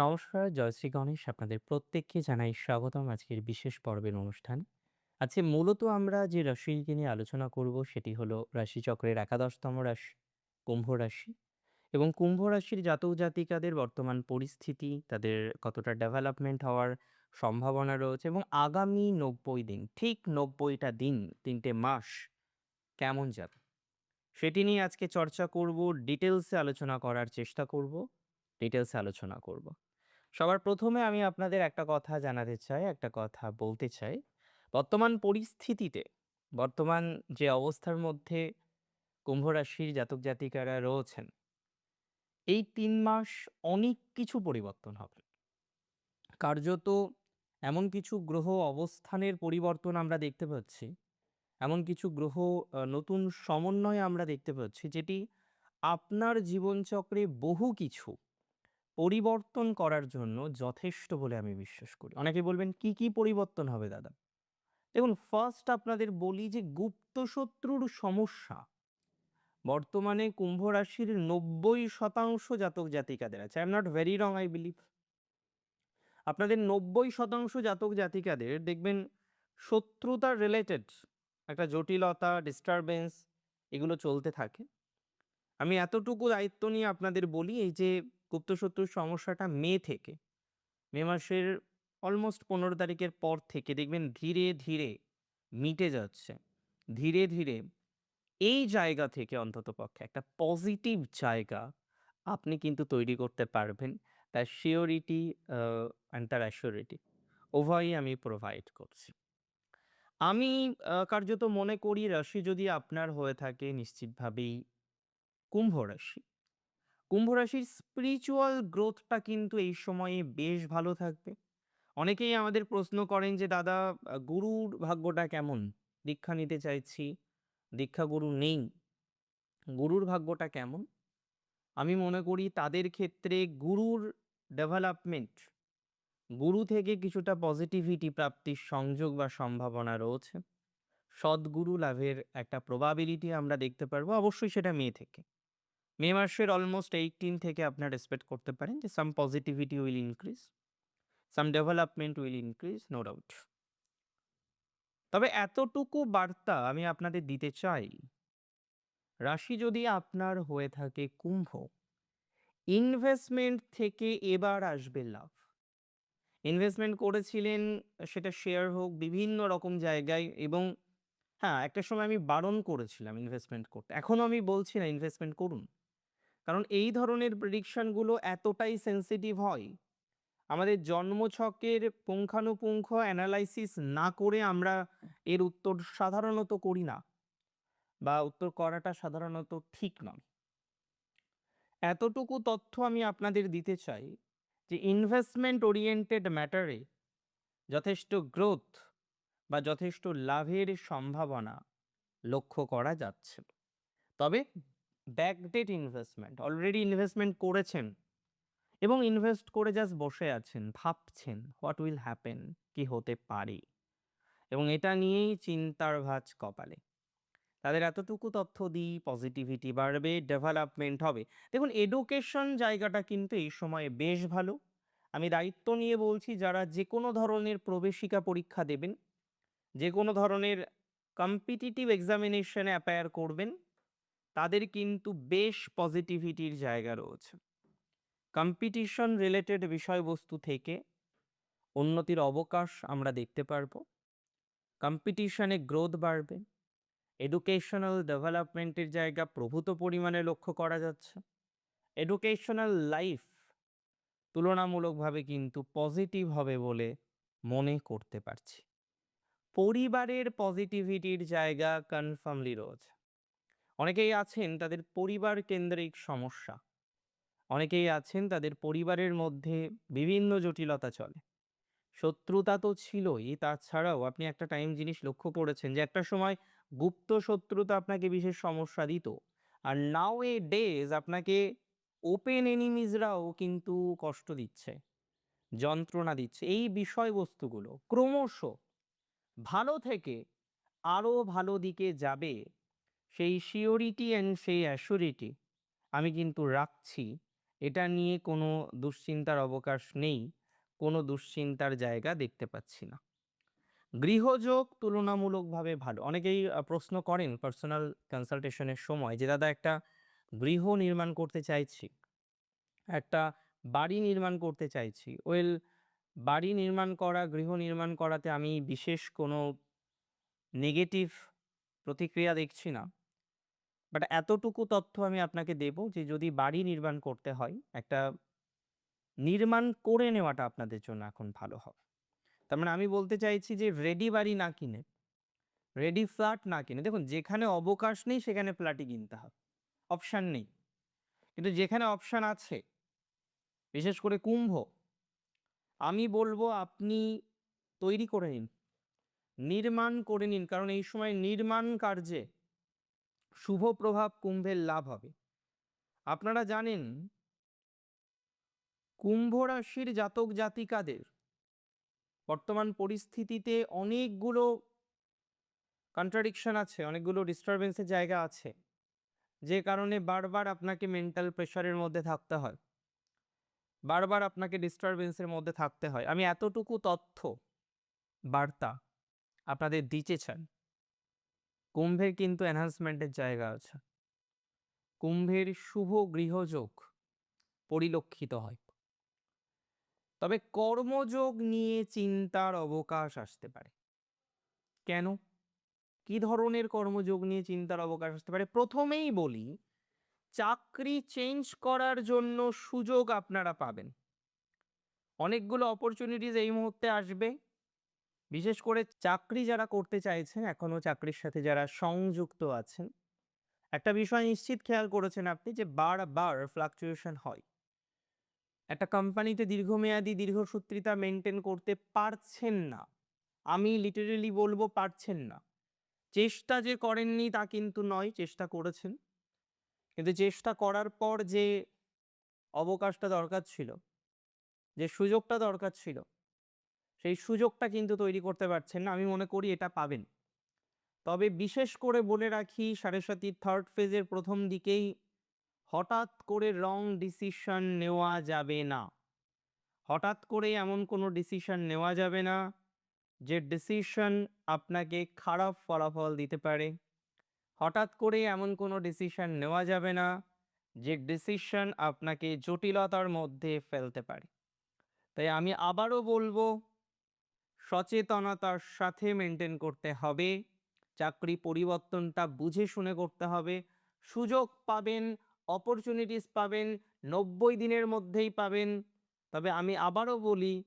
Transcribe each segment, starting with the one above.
নমস্কার, জয়শ্রী গণেশ। আপনাদের প্রত্যেককে জানাই স্বাগতম আজকের বিশেষ পর্বের অনুষ্ঠান আজকে মূলত আমরা যে রাশিকে নিয়ে আলোচনা করব সেটি হলো রাশিচক্রের একাদশতম রাশি, কুম্ভ রাশি এবং কুম্ভ রাশির জাতক জাতিকাদের বর্তমান পরিস্থিতি, তাদের কতটা ডেভেলপমেন্ট হওয়ার সম্ভাবনা রয়েছে এবং আগামী ৯০ দিন, ঠিক নব্বইটা দিন, তিনটে মাস কেমন যাবে? সেটি নিয়ে আজকে চর্চা করব, ডিটেলসে আলোচনা করার চেষ্টা করব, ডিটেলসে আলোচনা করব। সবার প্রথমে আমি আপনাদের একটা কথা জানাতে চাই, একটা কথা বলতে চাই। বর্তমান পরিস্থিতিতে, বর্তমান যে অবস্থার মধ্যে কুম্ভ রাশির জাতক জাতিকারা রয়েছেন, এই তিন মাস অনেক কিছু পরিবর্তন হবে। কার্যত এমন কিছু গ্রহ অবস্থানের পরিবর্তন আমরা দেখতে পাচ্ছি, এমন কিছু গ্রহ নতুন সমন্বয় আমরা দেখতে পাচ্ছি যেটি আপনার জীবনচক্রে বহু কিছু পরিবর্তন করার জন্য যথেষ্ট বলে আমি বিশ্বাস করি। অনেকে বলবেন, "কি, কি পরিবর্তন হবে দাদা?" দেখুন ফার্স্ট আপনাদের বলি যে গুপ্ত শত্রুর সমস্যা বর্তমানে কুম্ভ রাশির ৯০% জাতক জাতিকাদের আছে। I am not very wrong I believe. আপনাদের ৯০% জাতক জাতিকাদের দেখবেন শত্রুতার রিলেটেড একটা জটিলতা, ডিস্টারবেন্স এগুলো চলতে থাকে। আমি এতটুকু দায়িত্ব নিয়ে আপনাদের বলি এই যে গুপ্ত শত্রুর সমস্যাটা মে থেকে, মে মাসের অলমোস্ট ১৫ তারিখের পর থেকে দেখবেন ধীরে, ধীরে মিটে যাচ্ছে। ধীরে, ধীরে এই জায়গা থেকে অন্ততপক্ষে একটা পজিটিভ জায়গা আপনি কিন্তু তৈরি করতে পারবেন। তার শিওরিটি অ্যান্ড তার অ্যাসিওরিটি উভয়ই আমি প্রোভাইড করছি। আমি কার্যত মনে করি রাশি যদি আপনার হয়ে থাকে নিশ্চিতভাবেই কুম্ভ রাশি। কুম্ভ রাশির স্পিরিচুয়াল গ্রোথটা কিন্তু এই সময়ে বেশ ভালো থাকবে। অনেকেই আমাদের প্রশ্ন করেন যে, "দাদা গুরুর ভাগ্যটা কেমন? দীক্ষা নিতে চাইছি, দীক্ষা গুরু নেই। গুরুর ভাগ্যটা কেমন?" আমি মনে করি তাদের ক্ষেত্রে গুরুর ডেভেলপমেন্ট, গুরু থেকে কিছুটা পজিটিভিটি প্রাপ্তির সংযোগ বা সম্ভাবনা রয়েছে। সদ্গুরু লাভের একটা প্রবাবিলিটি আমরা দেখতে পারব। অবশ্যই সেটা মেয়ে থেকে। মে মাসের অলমোস্ট 18 থেকে আপনার এক্সপেক্ট করতে পারেন যে some positivity will increase, some development will increase, no doubt. তবে এতটুকু বার্তা আমি আপনাদের দিতে চাই, রাশি যদি আপনার হয়ে থাকে কুম্ভ, ইনভেস্টমেন্ট থেকে এবার আসবে লাভ। ইনভেস্টমেন্ট করেছিলেন সেটা শেয়ার হোক, বিভিন্ন রকম জায়গায় এবং হ্যাঁ, একটা সময় আমি বারণ করেছিলাম ইনভেস্টমেন্ট করতে। এখনও আমি বলছি না ইনভেস্টমেন্ট করুন। কারণ এই ধরনের প্রেডিকশনগুলো এতটাই সেন্সিটিভ হয়, আমাদের জন্মছকের পুঙ্খানুপুঙ্খ অ্যানালাইসিস না করে আমরা এর উত্তর সাধারণত করি না বা উত্তর করাটা সাধারণত ঠিক নয়। এতটুকু তথ্য আমি আপনাদের দিতে চাই যে ইনভেস্টমেন্ট ওরিয়েন্টেড ম্যাটারে যথেষ্ট গ্রোথ বা যথেষ্ট লাভের সম্ভাবনা লক্ষ্য করা যাচ্ছে। তবে ব্যাকডেট ইনভেস্টমেন্ট, অলরেডি ইনভেস্টমেন্ট করেছেন এবং ইনভেস্ট করে জাস্ট বসে আছেন, ভাবছেন হোয়াট উইল হ্যাপেন? কি হতে পারে? এবং এটা নিয়েই চিন্তার ভাঁজ কপালে। তাদের এতটুকু তথ্য দিই পজিটিভিটি বাড়বে, ডেভেলপমেন্ট হবে। দেখুন এডুকেশন জায়গাটা কিন্তু এই সময়ে বেশ ভালো। আমি দায়িত্ব নিয়ে বলছি যারা যে কোনো ধরনের প্রবেশিকা পরীক্ষা দেবেন, যে কোনো ধরনের কম্পিটিটিভ এক্সামিনেশনে অ্যাপিয়ার করবেন, তাদের কিন্তু বেশ পজিটিভিটির জায়গা রয়েছে। কম্পিটিশন রিলেটেড বিষয়বস্তু থেকে উন্নতির অবকাশ আমরা দেখতে পারব। কম্পিটিশনে গ্রোথ বাড়বে। এডুকেশনাল ডেভেলপমেন্টের জায়গা প্রভূত পরিমাণে লক্ষ্য করা যাচ্ছে। এডুকেশনাল লাইফ তুলনামূলকভাবে কিন্তু পজিটিভ হবে বলে মনে করতে পারছি। পরিবারের পজিটিভিটির জায়গা কনফার্মলি রয়েছে। অনেকেই আছেন তাদের পরিবার কেন্দ্রিক সমস্যা। অনেকেই আছেন তাদের পরিবারের মধ্যে বিভিন্ন জটিলতা চলে। শত্রুতা তো ছিলই, তাছাড়াও আপনি একটা টাইম জিনিস লক্ষ্য করেছেন যে একটা সময় গুপ্ত শত্রুতা আপনাকে বিশেষ সমস্যা দিত। আর নাও এ ডেজ আপনাকে ওপেন এনিমিজরাও কিন্তু কষ্ট দিচ্ছে, যন্ত্রণা দিচ্ছে। এই বিষয়বস্তুগুলো ক্রমশ ভালো থেকে আরও ভালো দিকে যাবে সেই সিওরিটি অ্যান্ড সেই অ্যাসিউরিটি আমি কিন্তু রাখছি। এটা নিয়ে কোনো দুশ্চিন্তার অবকাশ নেই, কোনো দুশ্চিন্তার জায়গা দেখতে পাচ্ছি না। গৃহযোগ তুলনামূলকভাবে ভালো। অনেকেই প্রশ্ন করেন পার্সোনাল কনসালটেশনের সময় যে, দাদা, একটা গৃহ নির্মাণ করতে চাইছি, একটা বাড়ি নির্মাণ করতে চাইছি। ওয়েল, বাড়ি নির্মাণ করা, গৃহ নির্মাণ করাতে আমি বিশেষ কোনো নেগেটিভ প্রতিক্রিয়া দেখছি না। বাট এতটুকু তথ্য আমি আপনাকে দেব যে, যদি বাড়ি নির্মাণ করতে হয়, একটা নির্মাণ করে নেওয়াটা আপনাদের জন্য এখন ভালো হবে। তার মানে আমি বলতে চাইছি যে রেডি বাড়ি না কিনে রেডি ফ্ল্যাট না কিনে, দেখুন যেখানে অবকাশ নেই, সেখানে ফ্ল্যাটই কিনতে হবে অপশান নেই। কিন্তু যেখানে অপশান আছে, বিশেষ করে কুম্ভ, আমি বলব আপনি তৈরি করে নিন, নির্মাণ করে নিন, কারণ এই সময় নির্মাণ কার্যে শুভ প্রভাব কুম্ভের লাভ হবে। আপনারা জানেন কুম্ভ রাশির জাতক জাতিকাদের বর্তমান পরিস্থিতিতে অনেকগুলো কন্ট্রাডিকশন আছে, অনেকগুলো ডিস্টারবেন্সের জায়গা আছে, যে কারণে বারবার আপনাকে মেন্টাল প্রেশারের মধ্যে থাকতে হয়। বারবার আপনাকে ডিস্টারবেন্সের মধ্যে থাকতে হয়। আমি এতটুকু তথ্য, বার্তা আপনাদের দিতে চান কুম্ভের কিন্তু এনহান্সমেন্টের জায়গা আছে। কুম্ভের শুভ গৃহযোগ পরিলক্ষিত হয়। তবে কর্মযোগ নিয়ে চিন্তার অবকাশ আসতে পারে। কেন? কি ধরনের কর্মযোগ নিয়ে চিন্তার অবকাশ আসতে পারে? প্রথমেই বলি, চাকরি চেঞ্জ করার জন্য সুযোগ আপনারা পাবেন। অনেকগুলো অপরচুনিটিস এই মুহূর্তে আসবে। বিশেষ করে চাকরি যারা করতে চাইছেন, এখনও চাকরির সাথে যারা সংযুক্ত আছেন, একটা বিষয় নিশ্চিত খেয়াল করেছেন আপনি যে বারবার ফ্লাকচুয়েশন হয়। একটা কোম্পানিতে দীর্ঘমেয়াদী দীর্ঘসূত্রিতা মেনটেন করতে পারছেন না। আমি লিটারেলি বলব পারছেন না। চেষ্টা যে করেননি তা কিন্তু নয়, চেষ্টা করেছেন। কিন্তু চেষ্টা করার পর যে অবকাশটা দরকার ছিল, যে সুযোগটা দরকার ছিল সেই সুযোগটা কিন্তু তৈরি করতে পারছেন না। আমি মনে করি এটা পাবেন। তবে বিশেষ করে বলে রাখি, সাড়ে সাতির থার্ড ফেজের প্রথম দিকেই হঠাৎ করে রং ডিসিশন নেওয়া যাবে না। হঠাৎ করে এমন কোনো ডিসিশন নেওয়া যাবে না, যে ডিসিশন আপনাকে খারাপ ফলাফল দিতে পারে। হঠাৎ করে এমন কোনো ডিসিশন নেওয়া যাবে না, যে ডিসিশন আপনাকে জটিলতার মধ্যে ফেলতে পারে। তাই আমি আবারও বলব সচেতনতার সাথে মেনটেন করতে হবে। চাকরি পরিবর্তনটা বুঝে শুনে করতে হবে। সুযোগ পাবেন অপরচুনিটিস পাবেন, নব্বই দিনের মধ্যেই পাবেন। তবে আমি আবারও বলি,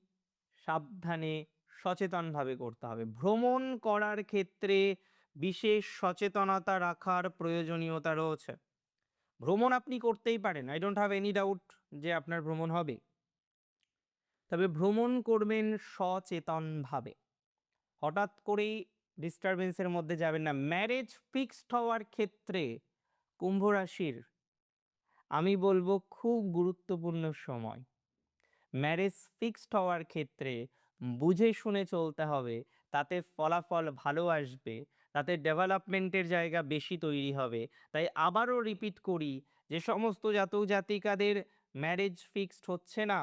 সাবধানে সচেতনভাবে করতে হবে। ভ্রমণ করার ক্ষেত্রে বিশেষ সচেতনতা রাখার প্রয়োজনীয়তা রয়েছে। ভ্রমণ আপনি করতেই পারেন। I don't have any doubt যে আপনার ভ্রমণ হবে। তবে ভ্রমণ করবেন সচেতনভাবে। হঠাৎ করেই ডিস্টারবেন্সের মধ্যে যাবেন না। ম্যারেজ ফিক্সড হওয়ার ক্ষেত্রে কুম্ভ রাশির, আমি বলব খুব গুরুত্বপূর্ণ সময়। ম্যারেজ ফিক্সড হওয়ার ক্ষেত্রে বুঝে শুনে চলতে হবে, তাতে ফলাফল ভালো আসবে, তাতে ডেভেলপমেন্টের জায়গা বেশি তৈরি হবে। তাই আবারও রিপিট করি, যে সমস্ত জাতক জাতিকাদের ম্যারেজ ফিক্সড হচ্ছে না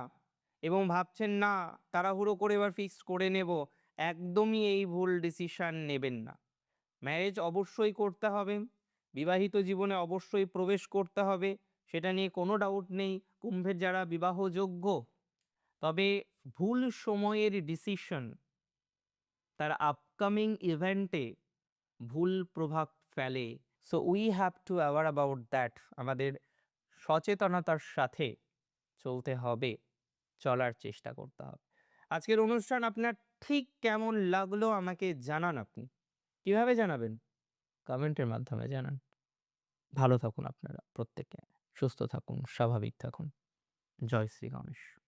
এবং ভাবছেন, না, তাড়াহুড়ো করে এবার ফিক্সড করে নেব। একদমই এই ভুল ডিসিশন নেবেন না। ম্যারেজ অবশ্যই করতে হবে, বিবাহিত জীবনে অবশ্যই প্রবেশ করতে হবে, সেটা নিয়ে কোনো ডাউট নেই, কুম্ভের যারা বিবাহযোগ্য। তবে ভুল সময়ের ডিসিশন তার আপকামিং ইভেন্টে ভুল প্রভাব ফেলে। So we have to aware about that আমাদের সচেতনতার সাথে চলতে হবে। চলার চেষ্টা করতে হবে। আজকের অনুষ্ঠান আপনার ঠিক কেমন লাগল আমাকে জানান আপনি। কীভাবে জানাবেন? কমেন্টের মাধ্যমে জানান। ভালো থাকুন আপনারা প্রত্যেকে। সুস্থ থাকুন, স্বাভাবিক থাকুন। জয় শ্রী গণেশ।